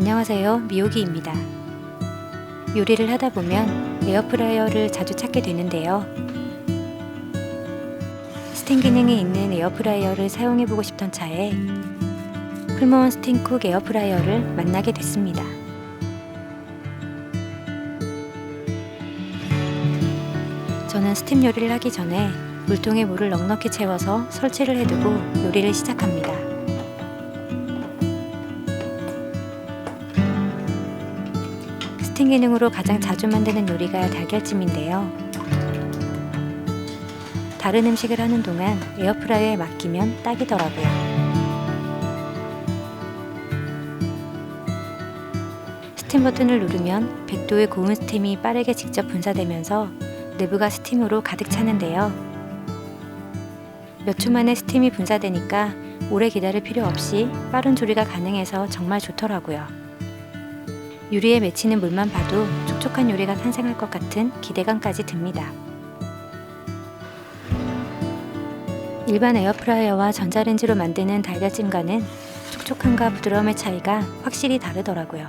안녕하세요. 미호기입니다. 요리를 하다 보면 에어프라이어를 자주 찾게 되는데요. 스팀 기능이 있는 에어프라이어를 사용해 보고 싶던 차에 풀무원 스팀쿡 에어프라이어를 만나게 됐습니다. 저는 스팀 요리를 하기 전에 물통에 물을 넉넉히 채워서 설치를 해두고 요리를 시작합니다. 기능으로 가장 자주 만드는 요리가 달걀찜인데요. 다른 음식을 하는 동안 에어프라이어에 맡기면 딱이더라고요. 스팀 버튼을 누르면 100도의 고온 스팀이 빠르게 직접 분사되면서 내부가 스팀으로 가득 차는데요. 몇 초 만에 스팀이 분사되니까 오래 기다릴 필요 없이 빠른 조리가 가능해서 정말 좋더라고요. 유리에 맺히는 물만 봐도 촉촉한 요리가 탄생할 것 같은 기대감까지 듭니다. 일반 에어프라이어와 전자레인지로 만드는 달걀찜과는 촉촉함과 부드러움의 차이가 확실히 다르더라고요.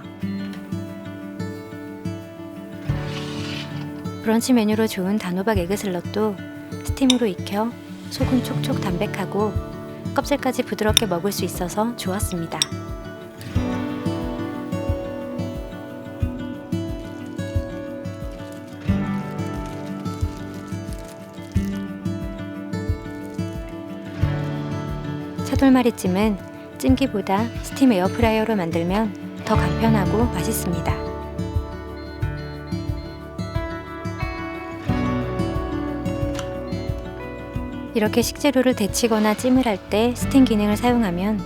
브런치 메뉴로 좋은 단호박 에그슬럿도 스팀으로 익혀 속은 촉촉 담백하고 껍질까지 부드럽게 먹을 수 있어서 좋았습니다. 차돌마리찜은 찜기보다 스팀 에어프라이어로 만들면 더 간편하고 맛있습니다. 이렇게 식재료를 데치거나 찜을 할 때 스팀 기능을 사용하면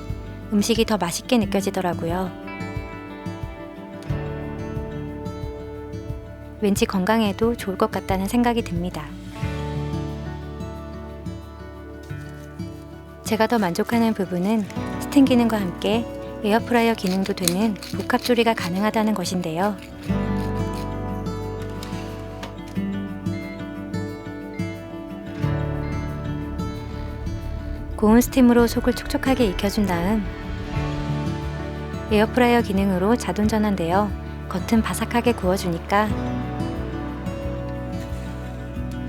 음식이 더 맛있게 느껴지더라고요. 왠지 건강에도 좋을 것 같다는 생각이 듭니다. 제가 더 만족하는 부분은 스팀 기능과 함께 에어프라이어 기능도 되는 복합 조리가 가능하다는 것인데요. 고온 스팀으로 속을 촉촉하게 익혀준 다음 에어프라이어 기능으로 자동 전환되어 겉은 바삭하게 구워주니까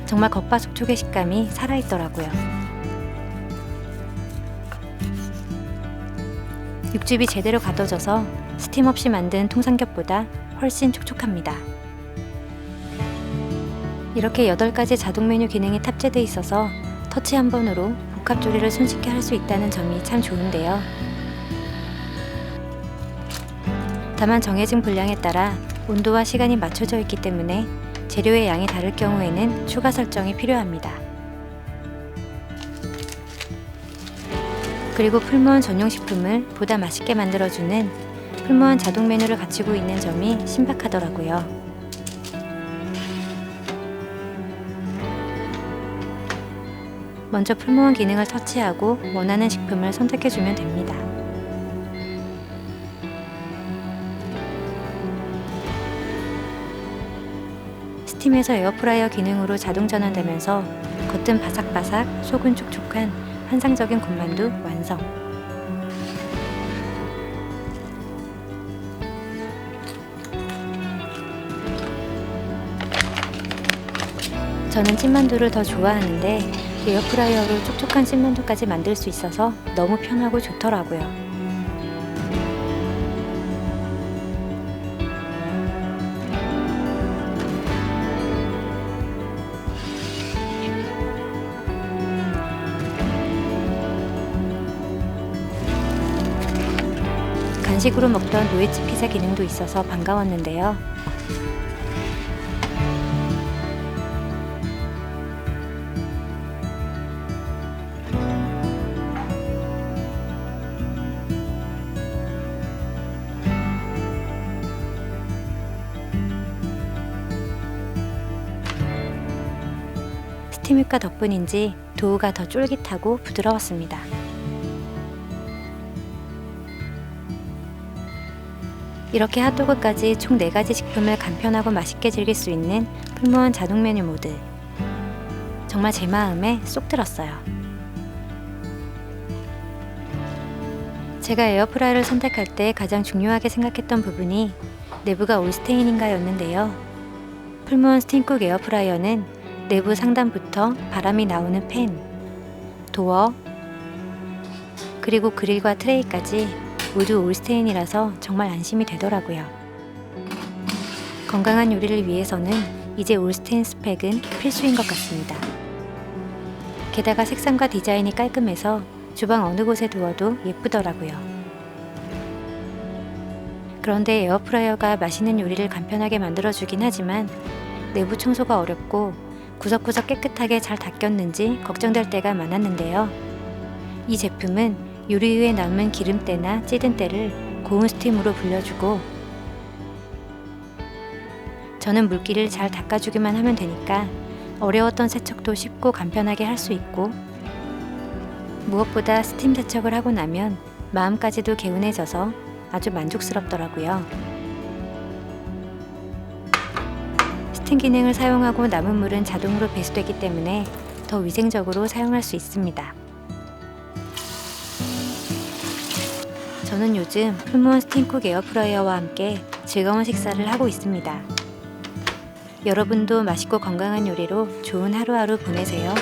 정말 겉바속촉의 식감이 살아있더라고요. 육즙이 제대로 가둬져서 스팀 없이 만든 통삼겹보다 훨씬 촉촉합니다. 이렇게 8가지 자동 메뉴 기능이 탑재되어 있어서 터치 한 번으로 복합 조리를 손쉽게 할 수 있다는 점이 참 좋은데요. 다만 정해진 분량에 따라 온도와 시간이 맞춰져 있기 때문에 재료의 양이 다를 경우에는 추가 설정이 필요합니다. 그리고 풀무원 전용 식품을 보다 맛있게 만들어주는 풀무원 자동 메뉴를 갖추고 있는 점이 신박하더라고요. 먼저 풀무원 기능을 터치하고 원하는 식품을 선택해주면 됩니다. 스팀에서 에어프라이어 기능으로 자동 전환되면서 겉은 바삭바삭, 속은 촉촉한 환상적인 군만두 완성. 저는 찐만두를 더 좋아하는데 에어프라이어로 촉촉한 찐만두까지 만들 수 있어서 너무 편하고 좋더라고요. 간식으로 먹던 노예치 피자 기능도 있어서 반가웠는데요. 스팀 효과 덕분인지 도우가 더 쫄깃하고 부드러웠습니다. 이렇게 핫도그까지 총 4가지 식품을 간편하고 맛있게 즐길 수 있는 풀무원 자동 메뉴 모드. 정말 제 마음에 쏙 들었어요. 제가 에어프라이어를 선택할 때 가장 중요하게 생각했던 부분이 내부가 올스테인인가였는데요. 풀무원 스팀쿡 에어프라이어는 내부 상단부터 바람이 나오는 팬, 도어, 그리고 그릴과 트레이까지 모두 올스테인이라서 정말 안심이 되더라고요. 건강한 요리를 위해서는 이제 올스테인 스펙은 필수인 것 같습니다. 게다가 색상과 디자인이 깔끔해서 주방 어느 곳에 두어도 예쁘더라고요. 그런데 에어프라이어가 맛있는 요리를 간편하게 만들어주긴 하지만 내부 청소가 어렵고 구석구석 깨끗하게 잘 닦였는지 걱정될 때가 많았는데요. 이 제품은 요리 위에 남은 기름때나 찌든 때를 고온 스팀으로 불려주고 저는 물기를 잘 닦아주기만 하면 되니까 어려웠던 세척도 쉽고 간편하게 할 수 있고 무엇보다 스팀 세척을 하고 나면 마음까지도 개운해져서 아주 만족스럽더라고요. 스팀 기능을 사용하고 남은 물은 자동으로 배수되기 때문에 더 위생적으로 사용할 수 있습니다. 저는 요즘 풀무원 스팀쿡 에어프라이어와 함께 즐거운 식사를 하고 있습니다. 여러분도 맛있고 건강한 요리로 좋은 하루하루 보내세요.